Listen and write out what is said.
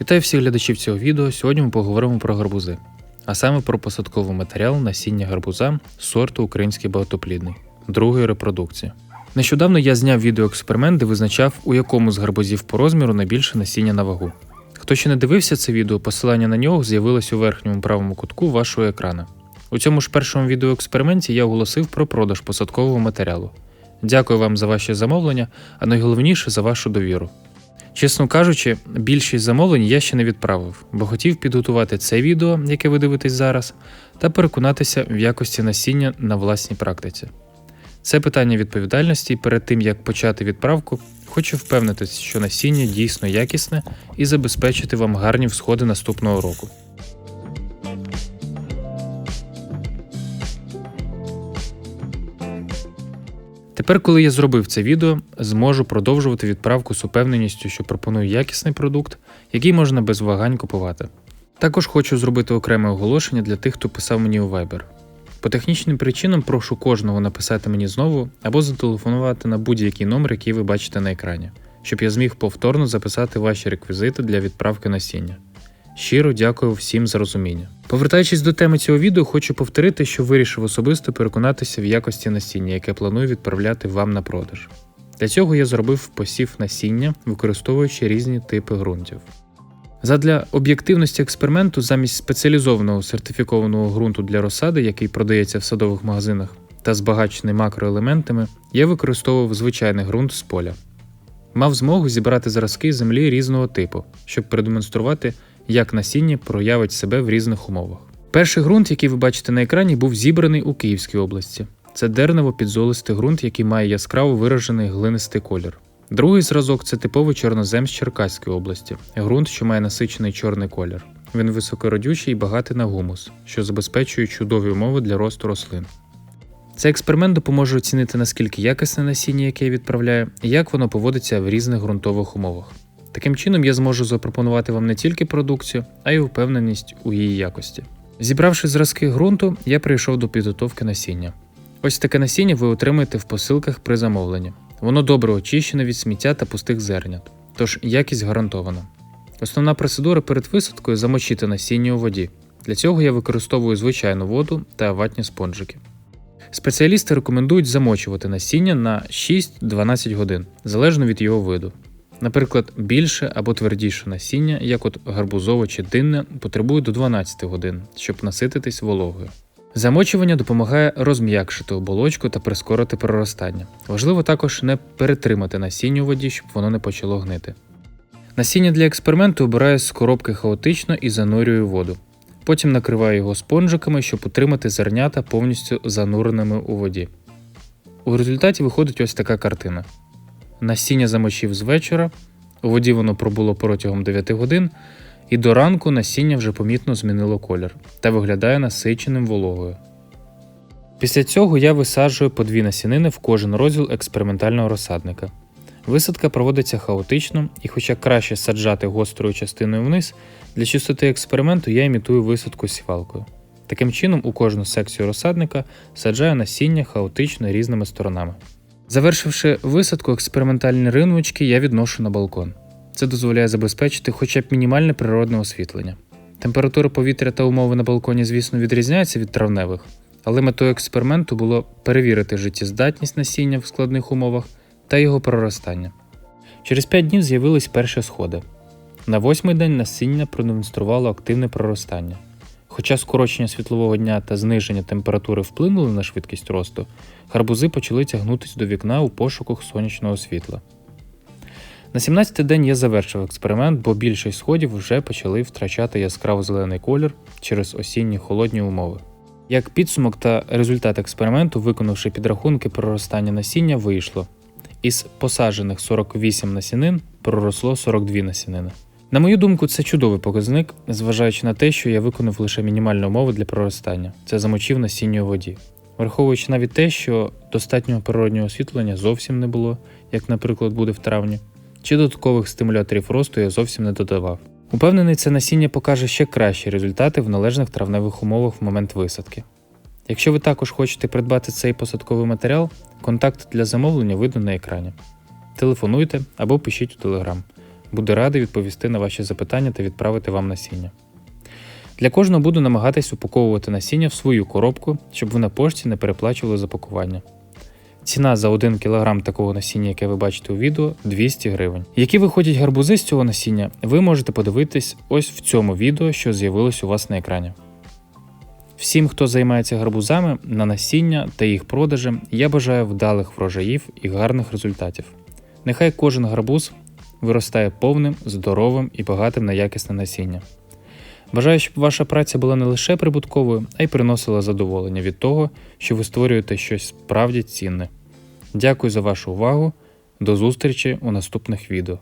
Вітаю всіх глядачів цього відео. Сьогодні ми поговоримо про гарбузи, а саме про посадковий матеріал насіння гарбуза сорту український багатоплідний другої репродукції. Нещодавно я зняв відеоексперимент, де визначав, у якому з гарбузів по розміру найбільше насіння на вагу. Хто ще не дивився це відео, посилання на нього з'явилось у верхньому правому кутку вашого екрану. У цьому ж першому відеоексперименті я оголосив про продаж посадкового матеріалу. Дякую вам за ваші замовлення, а найголовніше за вашу довіру. Чесно кажучи, більшість замовлень я ще не відправив, бо хотів підготувати це відео, яке ви дивитесь зараз, та переконатися в якості насіння на власній практиці. Це питання відповідальності, і перед тим як почати відправку, хочу впевнитися, що насіння дійсно якісне і забезпечити вам гарні всходи наступного року. Тепер, коли я зробив це відео, зможу продовжувати відправку з упевненістю, що пропоную якісний продукт, який можна без вагань купувати. Також хочу зробити окреме оголошення для тих, хто писав мені у Viber. По технічним причинам прошу кожного написати мені знову або зателефонувати на будь-який номер, який ви бачите на екрані, щоб я зміг повторно записати ваші реквізити для відправки насіння. Щиро дякую всім за розуміння. Повертаючись до теми цього відео, хочу повторити, що вирішив особисто переконатися в якості насіння, яке планую відправляти вам на продаж. Для цього я зробив посів насіння, використовуючи різні типи ґрунтів. Задля об'єктивності експерименту, замість спеціалізованого сертифікованого ґрунту для розсади, який продається в садових магазинах, та збагачений макроелементами, я використовував звичайний ґрунт з поля. Мав змогу зібрати зразки землі різного типу, щоб продемонструвати, як насіння проявить себе в різних умовах. Перший ґрунт, який ви бачите на екрані, був зібраний у Київській області. Це дернево підзолистий ґрунт, який має яскраво виражений глинистий колір. Другий зразок це типовий чорнозем з Черкаської області, ґрунт, що має насичений чорний колір. Він високородючий і багатий на гумус, що забезпечує чудові умови для росту рослин. Цей експеримент допоможе оцінити наскільки якісне насіння, яке я відправляю, і як воно поводиться в різних ґрунтових умовах. Таким чином я зможу запропонувати вам не тільки продукцію, а й впевненість у її якості. Зібравши зразки ґрунту, я прийшов до підготовки насіння. Ось таке насіння ви отримаєте в посилках при замовленні. Воно добре очищене від сміття та пустих зернят, тож якість гарантована. Основна процедура перед висадкою замочити насіння у воді. Для цього я використовую звичайну воду та ватні спонжики. Спеціалісти рекомендують замочувати насіння на 6-12 годин, залежно від його виду. Наприклад, більше або твердіше насіння, як от гарбузове чи динне, потребує до 12 годин, щоб насититись вологою. Замочування допомагає розм'якшити оболочку та прискорити проростання. Важливо також не перетримати насіння у воді, щоб воно не почало гнити. Насіння для експерименту обираю з коробки хаотично і занурюю воду. Потім накриваю його спонжиками, щоб утримати зернята повністю зануреними у воді. У результаті виходить ось така картина. Насіння замочив з вечора, у воді воно пробуло протягом 9 годин, і до ранку насіння вже помітно змінило колір та виглядає насиченим вологою. Після цього я висаджую по дві насінини в кожен розділ експериментального розсадника. Висадка проводиться хаотично, і хоча краще саджати гострою частиною вниз, для чистоти експерименту я імітую висадку сівалкою. Таким чином, у кожну секцію розсадника саджаю насіння хаотично різними сторонами. Завершивши висадку експериментальні ринвочки, я відношу на балкон. Це дозволяє забезпечити хоча б мінімальне природне освітлення. Температура повітря та умови на балконі, звісно, відрізняються від травневих, але метою експерименту було перевірити життєздатність насіння в складних умовах та його проростання. Через 5 днів з'явились перші сходи. На восьмий день насіння продемонструвало активне проростання. Хоча скорочення світлового дня та зниження температури вплинули на швидкість росту, гарбузи почали тягнутися до вікна у пошуках сонячного світла. На 17-й день я завершив експеримент, бо більшість сходів вже почали втрачати яскраво зелений колір через осінні холодні умови. Як підсумок та результат експерименту, виконавши підрахунки проростання насіння, вийшло. Із посаджених 48 насінин проросло 42 насінини. На мою думку, це чудовий показник, зважаючи на те, що я виконав лише мінімальні умови для проростання це замочив насіння воді. Враховуючи навіть те, що достатнього природнього освітлення зовсім не було, як, наприклад, буде в травні, чи додаткових стимуляторів росту я зовсім не додавав. Упевнений, це насіння покаже ще кращі результати в належних травневих умовах в момент висадки. Якщо ви також хочете придбати цей посадковий матеріал, контакт для замовлення видно на екрані. Телефонуйте або пишіть у Telegram. Буду радий відповісти на ваші запитання та відправити вам насіння. Для кожного буду намагатись упаковувати насіння в свою коробку, щоб ви на пошті не переплачували за пакування. Ціна за 1 кг такого насіння, яке ви бачите у відео, 200 гривень. Які виходять гарбузи з цього насіння, ви можете подивитись ось в цьому відео, що з'явилось у вас на екрані. Всім, хто займається гарбузами на насіння та їх продажем, я бажаю вдалих врожаїв і гарних результатів. Нехай кожен гарбуз виростає повним, здоровим і багатим на якісне насіння. Бажаю, щоб ваша праця була не лише прибутковою, а й приносила задоволення від того, що ви створюєте щось справді цінне. Дякую за вашу увагу. До зустрічі у наступних відео.